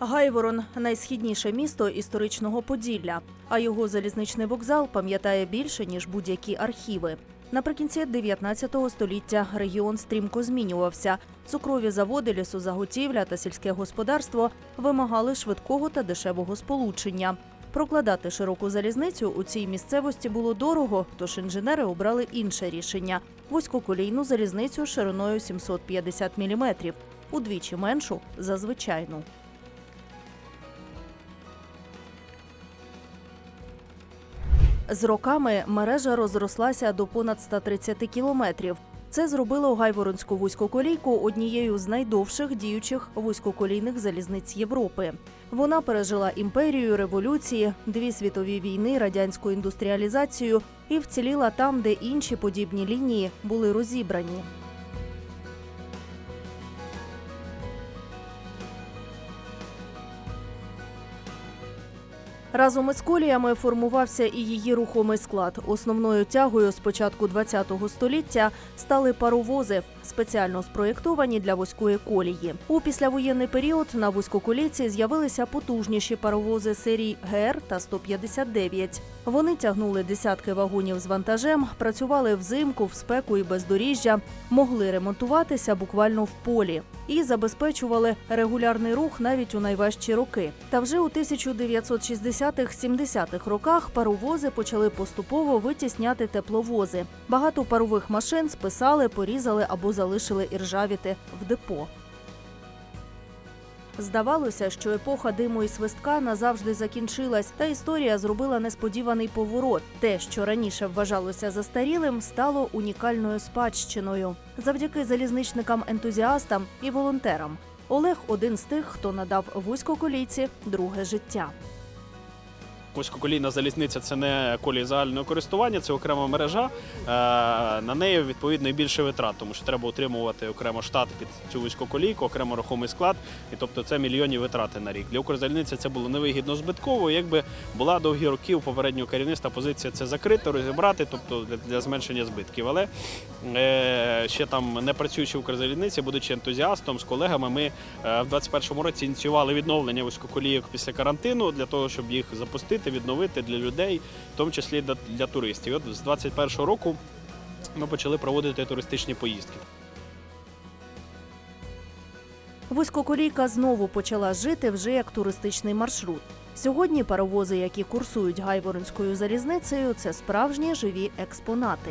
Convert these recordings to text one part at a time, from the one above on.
Гайворон найсхідніше місто історичного Поділля, а його залізничний вокзал пам'ятає більше ніж будь-які архіви. Наприкінці 19 століття регіон стрімко змінювався. Цукрові заводи, лісозаготівля та сільське господарство вимагали швидкого та дешевого сполучення. Прокладати широку залізницю у цій місцевості було дорого, тож інженери обрали інше рішення вузькоколійну залізницю шириною 750 мм, удвічі меншу за звичайну. З роками мережа розрослася до понад 130 кілометрів. Це зробило Гайворонську вузькоколійку однією з найдовших діючих вузькоколійних залізниць Європи. Вона пережила імперію, революції, дві світові війни, радянську індустріалізацію і вціліла там, де інші подібні лінії були розібрані. Разом із коліями формувався і її рухомий склад. Основною тягою з початку ХХ століття стали паровози, спеціально спроєктовані для вузької колії. У післявоєнний період на вузькоколійці з'явилися потужніші паровози серій ГР та 159. Вони тягнули десятки вагонів з вантажем, працювали взимку, в спеку і бездоріжжя, могли ремонтуватися буквально в полі і забезпечували регулярний рух навіть у найважчі роки. Та вже у 1960-70-х роках паровози почали поступово витісняти тепловози. Багато парових машин списали, порізали або залишили іржавіти в депо. Здавалося, що епоха диму і свистка назавжди закінчилась, та історія зробила несподіваний поворот. Те, що раніше вважалося застарілим, стало унікальною спадщиною завдяки залізничникам-ентузіастам і волонтерам. Олег один з тих, хто надав вузькоколійці друге життя. Вузькоколійна залізниця це не колії загального користування, це окрема мережа. Е, На неї відповідно і більше витрат, тому що треба утримувати окремо штат під цю вузькоколійку, окремо рухомий склад, і тобто це мільйонні витрати на рік. Для Укрзалізниці це було невигідно збитково. Якби була довгі роки у попереднього керівництва позиція це закрити, розібрати, тобто для, зменшення збитків. Але е, ще там не працюючи в Укрзалізниці, будучи ентузіастом з колегами, ми е, в 21-му році ініціювали відновлення вузькоколійок після карантину для того, щоб їх запустити, відновити для людей, в тому числі для, туристів. От з 21-го року ми почали проводити туристичні поїздки. Вузькоколійка знову почала жити вже як туристичний маршрут. Сьогодні паровози, які курсують Гайворонською залізницею, це справжні живі експонати.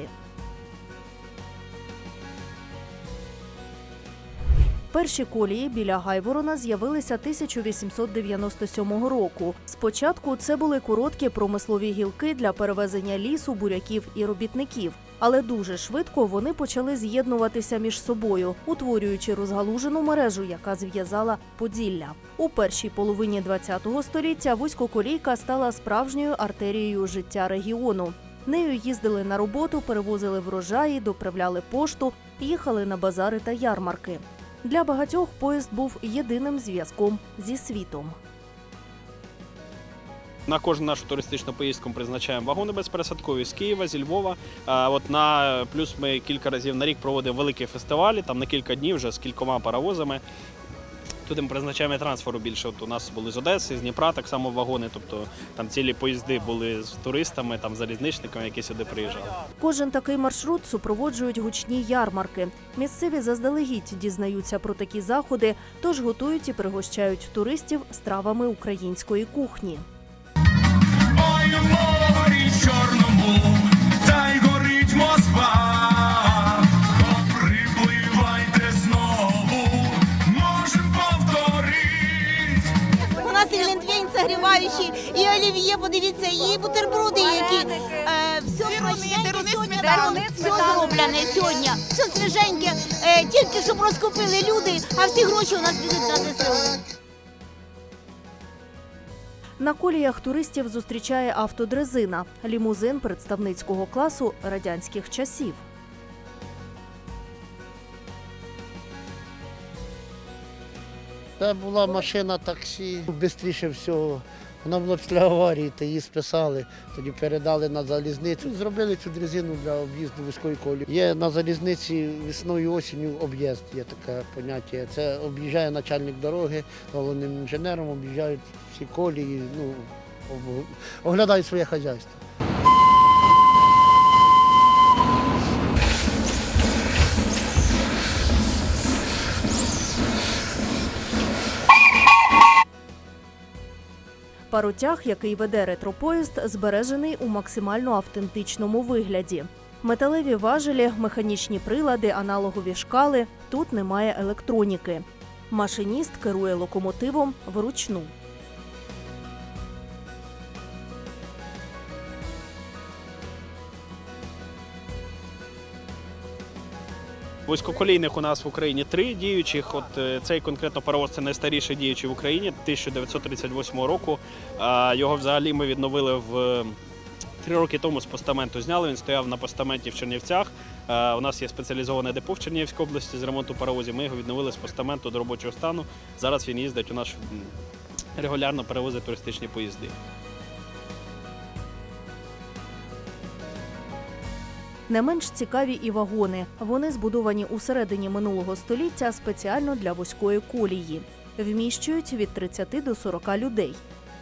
Перші колії біля Гайворона з'явилися 1897 року. Спочатку це були короткі промислові гілки для перевезення лісу, буряків і робітників. Але дуже швидко вони почали з'єднуватися між собою, утворюючи розгалужену мережу, яка зв'язала Поділля. У першій половині ХХ століття вузькоколійка стала справжньою артерією життя регіону. Нею їздили на роботу, перевозили врожаї, доправляли пошту, їхали на базари та ярмарки. Для багатьох поїзд був єдиним зв'язком зі світом. На кожну нашу туристичну поїздку призначаємо вагони безпересадкові з Києва, зі Львова. А от на плюс ми кілька разів на рік проводимо великі фестивалі, там на кілька днів вже з кількома паровозами. Туди ми призначаємо трансферу більше. От у нас були з Одеси, з Дніпра так само вагони. Тобто там цілі поїзди були з туристами, там залізничниками, які сюди приїжджали. Кожен такий маршрут супроводжують гучні ярмарки. Місцеві заздалегідь дізнаються про такі заходи, тож готують і пригощають туристів стравами української кухні. Ой, морі чорному, глінтвейн і олів'є, подивіться, і бутерброди, які е, все смачненьке сьогодні, сметани, все зроблене сьогодні, все свіженьке, е, тільки щоб розкупили люди, а всі гроші у нас підуть на ЗСУ. На коліях туристів зустрічає автодрезина. Лімузин представницького класу радянських часів. Це була машина таксі. Бистріше всього Вона була після аварії, та її списали, тоді передали на залізницю. Зробили цю дрезину для об'їзду вузької колії. Є на залізниці весною осінню об'їзд, є таке поняття. Це об'їжджає начальник дороги, головним інженером, об'їжджають всі колії, ну, оглядають своє хазяйство. Паротяг, який веде ретропоїзд, збережений у максимально автентичному вигляді. Металеві важелі, механічні прилади, аналогові шкали. Тут немає електроніки. Машиніст керує локомотивом вручну. Вузькоколійних у нас в Україні три діючих. От е, цей конкретно паровоз це найстаріший діючий в Україні 1938 року. Його взагалі ми відновили в три роки тому з постаменту. Зняли. Він стояв на постаменті в Чернівцях. Е, У нас є спеціалізоване депо в Чернігівській області з ремонту паровозів. Ми його відновили з постаменту до робочого стану. Зараз він їздить у нас регулярно перевозить туристичні поїзди. Не менш цікаві і вагони. Вони збудовані у середині минулого століття спеціально для вузької колії. Вміщують від 30 до 40 людей.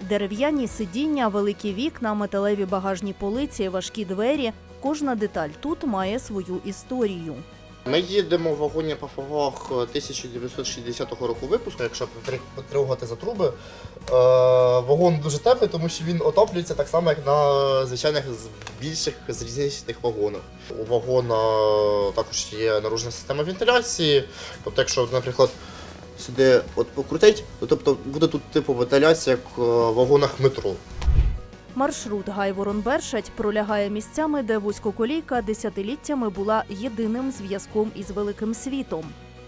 Дерев'яні сидіння, великі вікна, металеві багажні полиці, важкі двері. Кожна деталь тут має свою історію. Ми їдемо в вагоні по фагах 1960 року випуску. Якщо потри- за труби, е, вагон дуже теплий, тому що він отоплюється так само, як на звичайних більших залізничних вагонах. У вагона також є наружна система вентиляції. Тобто, якщо, наприклад, сюди от покрутить, то тобто буде тут типу вентиляція, як е, в вагонах метро. Маршрут Гайворон-Бершать пролягає місцями, де вузькоколійка десятиліттями була єдиним зв'язком із великим світом.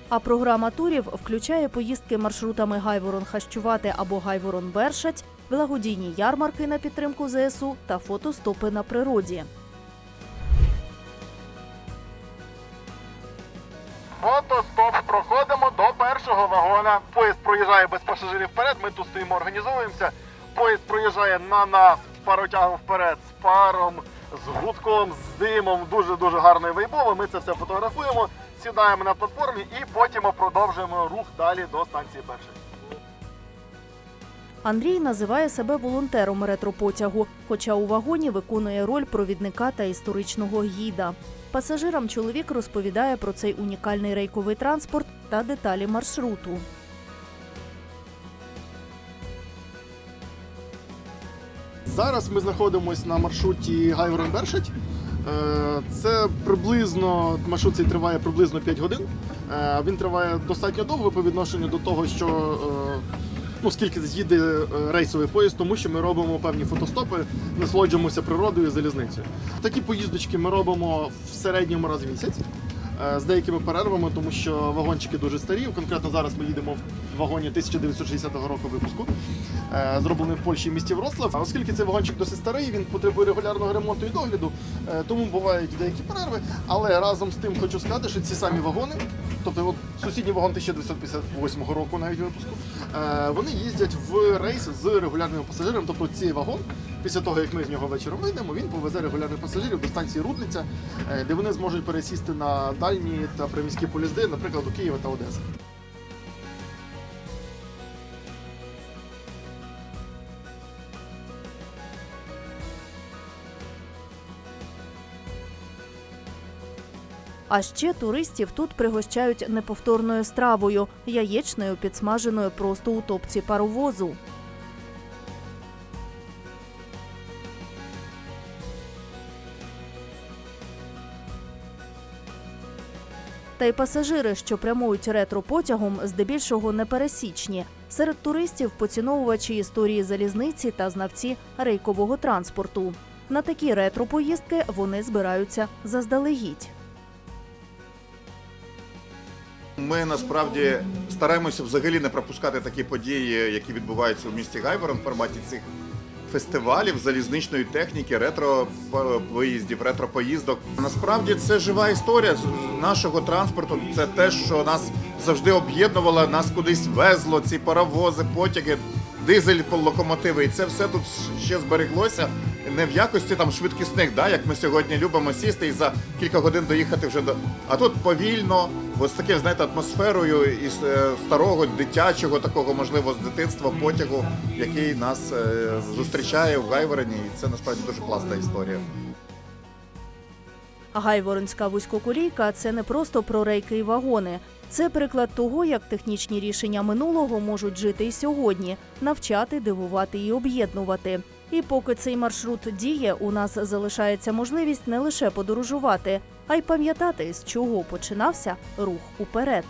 А програма турів включає поїздки маршрутами Гайворон-Хащувати або Гайворон-Бершать, благодійні ярмарки на підтримку ЗСУ та фотостопи на природі. Фотостоп. Проходимо до першого вагона. Поїзд проїжджає без пасажирів вперед. Ми тут стоїмо, організовуємося. Поїзд проїжджає на нас паротягом вперед, з паром, з гудком, з димом. Дуже дуже гарно і. Ми це все фотографуємо, сідаємо на платформі і потім продовжуємо рух далі до станції першої. Андрій називає себе волонтером ретропотягу, хоча у вагоні виконує роль провідника та історичного гіда. Пасажирам чоловік розповідає про цей унікальний рейковий транспорт та деталі маршруту. Зараз ми знаходимося на маршруті Гайворон Бершать. Е, Це приблизно маршрут цей триває приблизно 5 годин. Е, Він триває достатньо довго по відношенню до того, що е, ну скільки їде е, рейсовий поїзд, тому що ми робимо певні фотостопи, насолоджуємося природою і залізницею. Такі поїздочки ми робимо в середньому раз в місяць. Е, З деякими перервами, тому що вагончики дуже старі. Конкретно зараз ми їдемо в вагоні 1960 року випуску, е, зроблений в Польщі в місті Вроцлав. Оскільки цей вагончик досить старий, він потребує регулярного ремонту і догляду, е, тому бувають деякі перерви. Але разом з тим хочу сказати, що ці самі вагони, тобто от сусідній вагон 1958 року навіть випуску, вони їздять в рейс з регулярними пасажирами. Тобто цей вагон, після того як ми з нього вечором вийдемо, він повезе регулярних пасажирів до станції Рудниця, е, де вони зможуть пересісти на дальні та приміські поїзди, наприклад, до Києва та Одеси. А ще туристів тут пригощають неповторною стравою яєчною підсмаженою просто у топці паровозу. Та й пасажири, що прямують ретро-потягом, здебільшого непересічні. Серед туристів поціновувачі історії залізниці та знавці рейкового транспорту. На такі ретро-поїздки вони збираються заздалегідь. Ми насправді стараємося взагалі не пропускати такі події, які відбуваються у місті Гайворон в форматі цих фестивалів, залізничної техніки, ретро виїздів, ретро поїздок. Насправді це жива історія нашого транспорту. Це те, що нас завжди об'єднувало, нас кудись везло, ці паровози, потяги. дизель локомотиви, і це все тут ще збереглося не в якості там швидкісних, да, як ми сьогодні любимо сісти і за кілька годин доїхати вже до. А тут повільно, ось таким, знаєте, атмосферою із е, старого, дитячого, такого, можливо, з дитинства потягу, який нас е, зустрічає в Гайвороні. І це насправді дуже класна історія. Гайворонська вузькоколійка це не просто про рейки і вагони. Це приклад того, як технічні рішення минулого можуть жити і сьогодні, навчати, дивувати і об'єднувати. І поки цей маршрут діє, у нас залишається можливість не лише подорожувати, а й пам'ятати, з чого починався рух уперед.